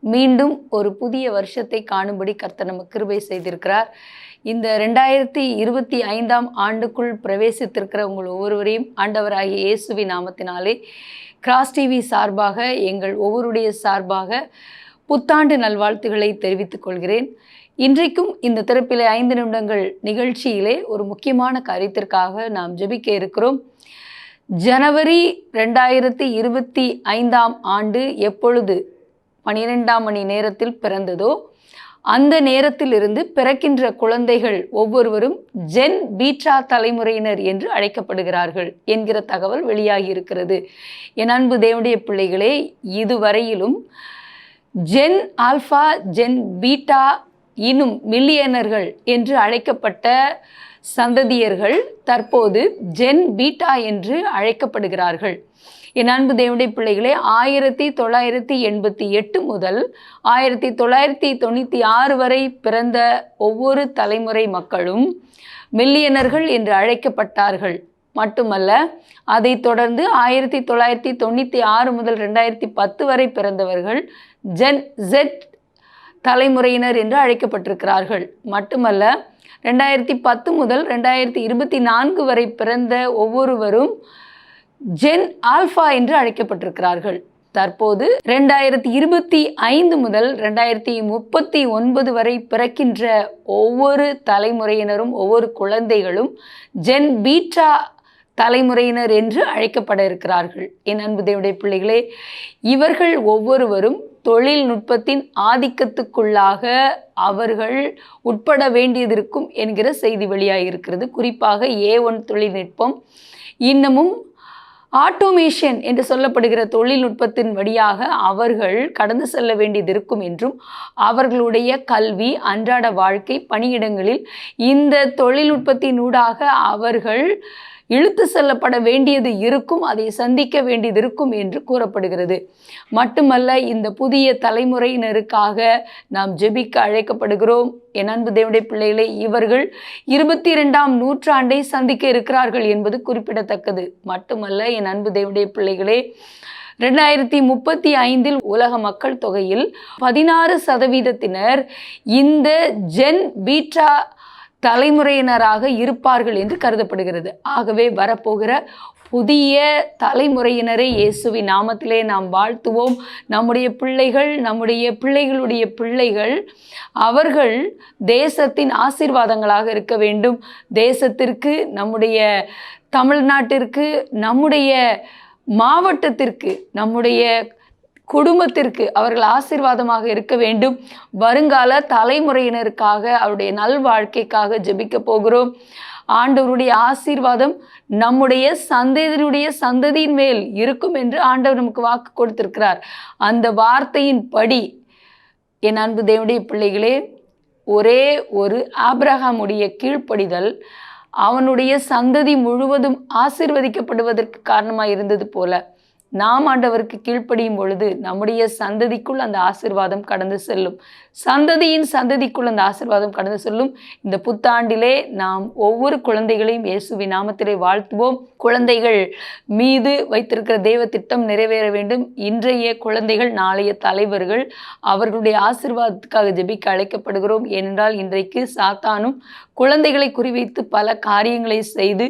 மீண்டும் ஒரு புதிய வருஷத்தை காணும்படி கர்த்தர் நமக்கு கிருபை செய்திருக்கிறார். இந்த ரெண்டாயிரத்தி இருபத்தி ஐந்தாம் ஆண்டுக்குள் பிரவேசித்திருக்கிற உங்கள் ஒவ்வொருவரையும் ஆண்டவராகிய இயேசுவி நாமத்தினாலே கிராஸ் டிவி சார்பாக எங்கள் ஒவ்வொருடைய சார்பாக புத்தாண்டு நல்வாழ்த்துக்களை தெரிவித்துக் கொள்கிறேன். இன்றைக்கும் இந்த திறப்பிலே ஐந்து நிமிடங்கள் நிகழ்ச்சியிலே ஒரு முக்கியமான காரியத்திற்காக நாம் ஜெபிக்க இருக்கிறோம். ஜனவரி ரெண்டாயிரத்தி இருபத்தி ஐந்தாம் ஆண்டு எப்பொழுது பனிரெண்டாம் மணி நேரத்தில் பிறந்ததோ அந்த நேரத்திலிருந்து பிறக்கின்ற குழந்தைகள் ஒவ்வொருவரும் ஜென் பீட்டா தலைமுறையினர் என்று அழைக்கப்படுகிறார்கள் என்கிற தகவல் வெளியாகி இருக்கிறது என் அன்பு தேவனுடைய பிள்ளைகளே இதுவரையிலும் ஜென் ஆல்ஃபா ஜென் பீட்டா இன்னும் மில்லியனர்கள் என்று அழைக்கப்பட்ட சந்ததியர்கள் தற்போது ஜென் பீட்டா என்று அழைக்கப்படுகிறார்கள். என் அன்பு தேவனுடைய பிள்ளைகளே ஆயிரத்தி தொள்ளாயிரத்தி எண்பத்தி எட்டு முதல் ஆயிரத்தி தொள்ளாயிரத்தி தொண்ணூற்றி ஆறு வரை பிறந்த ஒவ்வொரு தலைமுறை மக்களும் மில்லியனர்கள் என்று அழைக்கப்பட்டார்கள். மட்டுமல்ல அதைத் தொடர்ந்து ஆயிரத்தி தொள்ளாயிரத்தி தொண்ணூற்றி ஆறு முதல் ரெண்டாயிரத்தி பத்து வரை பிறந்தவர்கள் ஜென் ஜெட் தலைமுறையினர் என்று அழைக்கப்பட்டிருக்கிறார்கள். மட்டுமல்ல ரெண்டாயிரத்தி பத்து முதல் ரெண்டாயிரத்தி இருபத்தி நான்கு வரை பிறந்த ஒவ்வொருவரும் ஜென் ஆல்ஃபா என்று அழைக்கப்பட்டிருக்கிறார்கள். தற்போது ரெண்டாயிரத்தி இருபத்தி ஐந்து முதல் ரெண்டாயிரத்தி முப்பத்தி ஒன்பது வரை பிறக்கின்ற ஒவ்வொரு தலைமுறையினரும் ஒவ்வொரு குழந்தைகளும் ஜென் பீட்டா தலைமுறையினர் என்று அழைக்கப்பட இருக்கிறார்கள். என் அன்பு தேவடைய பிள்ளைகளே இவர்கள் ஒவ்வொருவரும் தொழில்நுட்பத்தின் ஆதிக்கத்துக்குள்ளாக அவர்கள் உட்பட வேண்டியதிருக்கும் என்கிற செய்தி வெளியாகியிருக்கிறது. குறிப்பாக ஏ ஒன் தொழில்நுட்பம். இன்னமும் ஆட்டோமேஷன் என்று சொல்லப்படுகிற தொழில்நுட்பத்தின் வழியாக அவர்கள் கடந்து செல்ல வேண்டியது இருக்கும் என்றும் அவர்களுடைய கல்வி அன்றாட வாழ்க்கை பணியிடங்களில் இந்த தொழில்நுட்பத்தினூடாக அவர்கள் இழுத்து செல்லப்பட வேண்டியது இருக்கும் அதை சந்திக்க வேண்டியது இருக்கும் என்று கூறப்படுகிறது. மட்டுமல்ல இந்த புதிய தலைமுறையினருக்காக நாம் ஜெபிக்க அழைக்கப்படுகிறோம். என் அன்பு தேவனுடைய பிள்ளைகளை இவர்கள் இருபத்தி இரண்டாம் நூற்றாண்டை சந்திக்க இருக்கிறார்கள் என்பது குறிப்பிடத்தக்கது. மட்டுமல்ல என் அன்பு தேவனுடைய பிள்ளைகளே ரெண்டாயிரத்தி முப்பத்தி ஐந்தில் உலக மக்கள் தொகையில் பதினாறு சதவீதத்தினர் இந்த ஜென் பீட்டா தலைமுறையினராக இருப்பார்கள் என்று கருதப்படுகிறது. ஆகவே வரப்போகிற புதிய தலைமுறையினரை இயேசுவின் நாமத்திலே நாம் வாழ்த்துவோம். நம்முடைய பிள்ளைகள் நம்முடைய பிள்ளைகளுடைய பிள்ளைகள் அவர்கள் தேசத்தின் ஆசீர்வாதங்களாக இருக்க வேண்டும். தேசத்திற்கு நம்முடைய தமிழ்நாட்டிற்கு நம்முடைய மாவட்டத்திற்கு நம்முடைய குடும்பத்திற்கு அவர்கள் ஆசீர்வாதமாக இருக்க வேண்டும். வருங்கால தலைமுறையினருக்காக அவருடைய நல்வாழ்க்கைக்காக ஜெபிக்க போகிறோம். ஆண்டவருடைய ஆசீர்வாதம் நம்முடைய சந்ததியினுடைய சந்ததியின் மேல் இருக்கும் என்று ஆண்டவர் நமக்கு வாக்கு கொடுத்திருக்கிறார். அந்த வார்த்தையின் படி என் அன்பு தேவனுடைய பிள்ளைகளே ஒரே ஒரு ஆப்ரஹாமுடைய கீழ்ப்படிதல் அவனுடைய சந்ததி முழுவதும் ஆசீர்வதிக்கப்படுவதற்கு காரணமாக இருந்தது போல. நாம் ஆண்டவருக்கு கீழ்ப்படியும் பொழுது நம்முடைய சந்ததிக்குள் அந்த ஆசிர்வாதம் கடந்து செல்லும். சந்ததியின் சந்ததிக்குள் அந்த ஆசிர்வாதம் கடந்து செல்லும். இந்த புத்தாண்டிலே நாம் ஒவ்வொரு குழந்தைகளையும் இயேசுவி நாமத்திலே வாழ்த்துவோம். குழந்தைகள் மீது வைத்திருக்கிற தெய்வ திட்டம் நிறைவேற வேண்டும். இன்றைய குழந்தைகள் நாளைய தலைவர்கள் அவர்களுடைய ஆசிர்வாதத்துக்காக ஜெபிக்க அழைக்கப்படுகிறோம். ஏனென்றால் இன்றைக்கு சாத்தானும் குழந்தைகளை குறிவைத்து பல காரியங்களை செய்து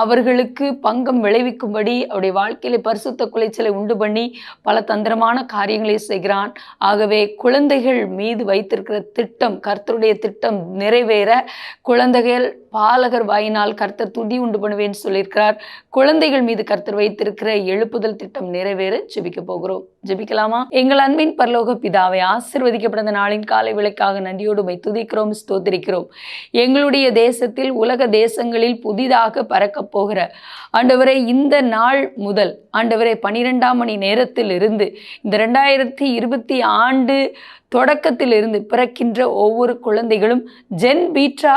அவர்களுக்கு பங்கம் விளைவிக்கும்படி அவருடைய வாழ்க்கையில பரிசுத்த குலைச்சலை உண்டு பண்ணி பல தந்திரமான காரியங்களை செய்கிறான். ஆகவே குழந்தைகள் மீது வைத்திருக்கிற திட்டம் கர்த்தருடைய திட்டம் நிறைவேற குழந்தைகள் பாலகர் வாயினால் கர்த்தர் துதி உண்டு பண்ணுவேன்னு சொல்லியிருக்கிறார். குழந்தைகள் மீது கர்த்தர் வைத்திருக்கிற எழுப்புதல் திட்டம் நிறைவேற ஜெபிக்க போகிறோம். ஜெபிக்கலாமா? எங்கள் அன்பின் பரலோக பிதாவை ஆசிர்வதிக்கப்பட்ட நாளின் காலை விளக்காக நன்றியோடு துதிக்கிறோம் ஸ்தோத்திரிக்கிறோம். எங்களுடைய தேசத்தில் உலக தேசங்களில் புதிதாக பறக்கப் போகிற ஆண்டவரே இந்த நாள் முதல் ஆண்டவரே பனிரெண்டாம் மணி நேரத்தில் இருந்து இந்த ரெண்டாயிரத்தி இருபத்தி ஆண்டு தொடக்கத்தில் இருந்து பிறக்கின்ற ஒவ்வொரு குழந்தைகளும் ஜென் பீட்ரா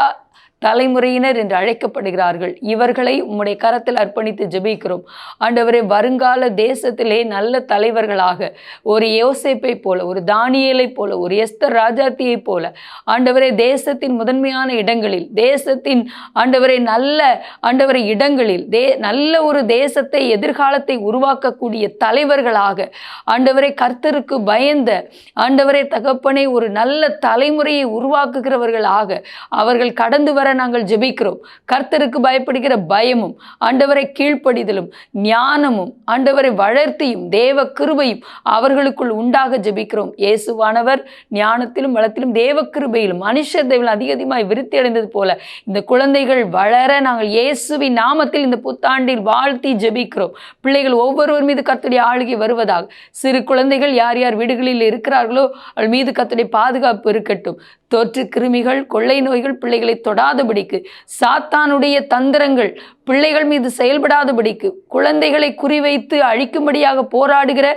தலைமுறையினர் என்று அழைக்கப்படுகிறார்கள். இவர்களை உம்முடைய கரத்தில் அர்ப்பணித்து ஜெபிக்கிறோம். ஆண்டவரே வருங்கால தேசத்திலே நல்ல தலைவர்களாக ஒரு யோசேப்பை போல ஒரு தானியலை போல ஒரு எஸ்தர் ராஜாத்தியை போல ஆண்டவரே தேசத்தின் முதன்மையான இடங்களில் தேசத்தின் ஆண்டவரை நல்ல ஆண்டவரை இடங்களில் தே நல்ல ஒரு தேசத்தை எதிர்காலத்தை உருவாக்கக்கூடிய தலைவர்களாக ஆண்டவரை கர்த்தருக்கு பயந்த ஆண்டவரை தகப்பனை ஒரு நல்ல தலைமுறையை உருவாக்குகிறவர்களாக அவர்கள் கடந்து வர நாங்கள் ஜெபிக்கிறோம். கர்த்தருக்கு பயப்படுகிற பயமும் ஆண்டவரை கீழ்ப்படிதலும் ஞானமும் ஆண்டவரை வளர்த்தியும் தேவ கிருபையும் அவர்களுக்குள் உண்டாக ஜெபிக்கிறோம். இயேசுவானவர் ஞானத்திலும் வளத்திலும் தேவ கிருபையிலும் மனுஷர் தெய்வம் அதிக அதிகமாக விருத்தி அடைந்தது போல இந்த குழந்தைகள் வளர நாங்கள் இயேசுவின் நாமத்தில் இந்த புத்தாண்டில் வாழ்த்தி ஜெபிக்கிறோம். பிள்ளைகள் ஒவ்வொருவர் மீது கர்த்தருடைய ஆளுகை வருவதாக. சிறு குழந்தைகள் யார் யார் வீடுகளில் இருக்கிறார்களோ அவள் மீது கர்த்தருடைய பாதுகாப்பு இருக்கட்டும். தோற்று கிருமிகள் கொள்ளை நோய்கள் பிள்ளைகளை தொடாதபடிக்கு சாத்தானுடைய தந்திரங்கள் பிள்ளைகள் மீது செயல்படாதபடிக்கு குழந்தைகளை குறிவைத்து அழிக்கும்படியாக போராடுகிற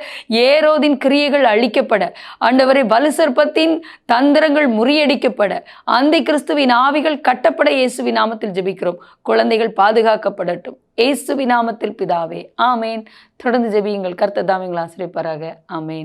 ஏரோதின் கிரியைகள் அழிக்கப்பட ஆண்டவரை வலுசற்பத்தின் தந்திரங்கள் முறியடிக்கப்பட அந்த கிறிஸ்துவின் ஆவிகள் கட்டப்பட இயேசுவி நாமத்தில் ஜெபிக்கிறோம். குழந்தைகள் பாதுகாக்கப்படட்டும். இயேசுவி நாமத்தில் பிதாவே ஆமேன். தொடர்ந்து ஜெபியுங்கள். கர்த்ததாமிங்கள் ஆசிரியப்பாராக ஆமேன்.